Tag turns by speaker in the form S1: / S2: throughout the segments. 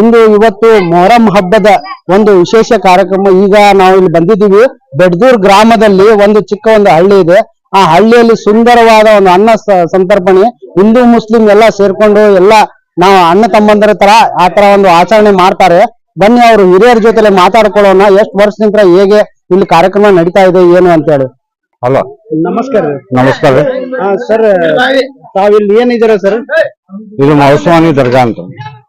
S1: ಇಂದು ಇವತ್ತು ಮೊಹರಂ ಹಬ್ಬದ ಒಂದು ವಿಶೇಷ ಕಾರ್ಯಕ್ರಮ. ಈಗ ನಾವು ಇಲ್ಲಿ ಬಂದಿದ್ದೀವಿ. ಬೆಡ್ದೂರ್ ಗ್ರಾಮದಲ್ಲಿ ಒಂದು ಚಿಕ್ಕ ಒಂದು ಹಳ್ಳಿ ಇದೆ. ಆ ಹಳ್ಳಿಯಲ್ಲಿ ಸುಂದರವಾದ ಒಂದು ಅನ್ನ ಸಂತರ್ಪಣೆ. ಹಿಂದೂ ಮುಸ್ಲಿಂ ಎಲ್ಲ ಸೇರ್ಕೊಂಡು ಎಲ್ಲ ನಾವು ಅಣ್ಣ ತಮ್ಮಂದರ ತರ ಆ ತರ ಒಂದು ಆಚರಣೆ ಮಾಡ್ತಾರೆ. ಬನ್ನಿ ಅವರು ಹಿರಿಯರ ಜೊತೆಲೆ ಮಾತಾಡ್ಕೊಳ್ಳೋಣ. ಎಷ್ಟು ವರ್ಷದಿಂದ ಹೇಗೆ ಇಲ್ಲಿ ಕಾರ್ಯಕ್ರಮ ನಡೀತಾ ಇದೆ ಏನು ಅಂತ ಹೇಳಿ.
S2: ಹಲೋ
S1: ನಮಸ್ಕಾರ.
S2: ನಮಸ್ಕಾರ.
S1: ಸರ್ ತಾವಿಲ್ಲಿ ಏನಿದ್ದೀರಾ ಸರ್?
S2: ಇದು ಮಹಸ್ವಾನಿ ದರ್ಗಾ ಅಂತ.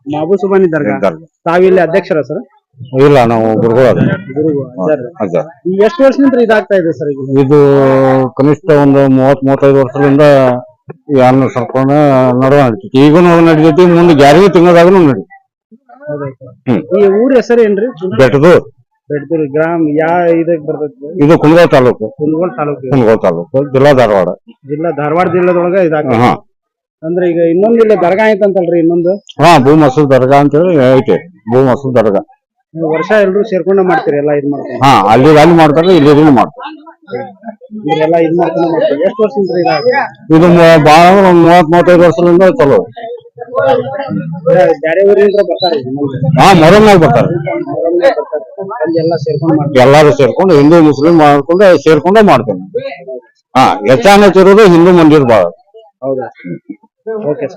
S1: ಮಾಬುಸುಬಾನಿ ದರ್ಗಾ.
S2: ದರ್ಗಾ.
S1: ತಾವಿಲ್ಲಿ ಅಧ್ಯಕ್ಷರ ಸರ್?
S2: ಇಲ್ಲ ನಾವು ಗುರುಗಳು ಅದು. ಅದ
S1: ಎಷ್ಟು ವರ್ಷದಿಂದ ಇದಾಗ್ತಾ ಇದೆ ಸರ್ ಈಗ?
S2: ಇದು ಕನಿಷ್ಠ ಒಂದು ಮೂವತ್ ಮೂವತ್ತೈದು ವರ್ಷದಿಂದ ಯಾರನ್ನ ಸರ್ಕೊಂಡು ನಡುವ ನಡೀತೈತಿ ಈಗನು ನಡೀತೈತಿ ಮುಂದೆ ಗ್ಯಾರಿಗೆ ತಿಂಗಳದಾಗನು ನಡಿ ಹ್ಮ್.
S1: ಈ ಊರ ಹೆಸರು ಏನ್ರಿ?
S2: ಬೆಟ್ಟದು
S1: ಬೆಡ್ದೂರು ಗ್ರಾಮ ಯಾ ಇದಕ್ ಬರ್ತೈತಿ?
S2: ಇದು ಕುಂದಗೋಳ ತಾಲೂಕು.
S1: ಕುಂದಗೋಳ ತಾಲೂಕು.
S2: ಕುಂದಗೋಳ ತಾಲೂಕು ಜಿಲ್ಲಾ ಧಾರವಾಡ.
S1: ಜಿಲ್ಲಾ ಧಾರವಾಡ ಜಿಲ್ಲಾದೊಳಗ ಇದಾಗ್ತದೆ
S2: ಹಾ.
S1: ಅಂದ್ರೆ ಈಗ ಇನ್ನೊಂದು ಇಲ್ಲ ದರ್ಗಾ ಐತಂತಲ್ರಿ ಇನ್ನೊಂದು?
S2: ಹಾ ಭೂ ಮಸೂದ್ ದರ್ಗಾ ಅಂತ ಹೇಳಿ ಐತೆ ಭೂ ಮಸೂದ್ ದರ್ಗಾ.
S1: ನೀವು ವರ್ಷ ಎಲ್ರು ಸೇರ್ಕೊಂಡ ಮಾಡ್ತೀರಿ ಎಲ್ಲ ಇದ್ ಮಾಡ್ಕೊಂಡು?
S2: ಹಾ ಅಲ್ಲಿ ಅಲ್ಲಿ ಮಾಡ್ತಾರೆ ಇಲ್ಲಿ ಇಲ್ಲಿ ಮಾಡ್ತಾರೆ.
S1: ಇವ್ರೆಲ್ಲ ಇದ್ ಮಾಡ್ಕೊಂಡು ಮಾಡ್ತೀರಿ ಎಷ್ಟು ವರ್ಷ
S2: ಇದು ಬಹಳ ಬಾಳ ಅಂದ್ರೆ ಒಂದ್ ಮೂವತ್ ಮೂವತ್ತೈದು ವರ್ಷದಿಂದ ಚಲೋ.
S1: ಬೇರೆ ಊರಿಂದ ಬರ್ತಾರೆ.
S2: ಹಾ ಮೊರಮ್ನಾಗ ಬರ್ತಾರೆ.
S1: ಸೇರ್ಕೊಂಡು ಮಾಡ್ತಾರೆ.
S2: ಎಲ್ಲಾರು ಸೇರ್ಕೊಂಡು ಹಿಂದೂ ಮುಸ್ಲಿಂ ಮಾಡ್ಕೊಂಡು ಸೇರ್ಕೊಂಡೇ ಮಾಡ್ತೇನೆ ಹಾ ಹೆಚ್ಚಾನ ಇರೋದು ಹಿಂದೂ ಮಂದಿರ ಬಾಳ.
S1: ಹೌದಾ? Creo
S2: que.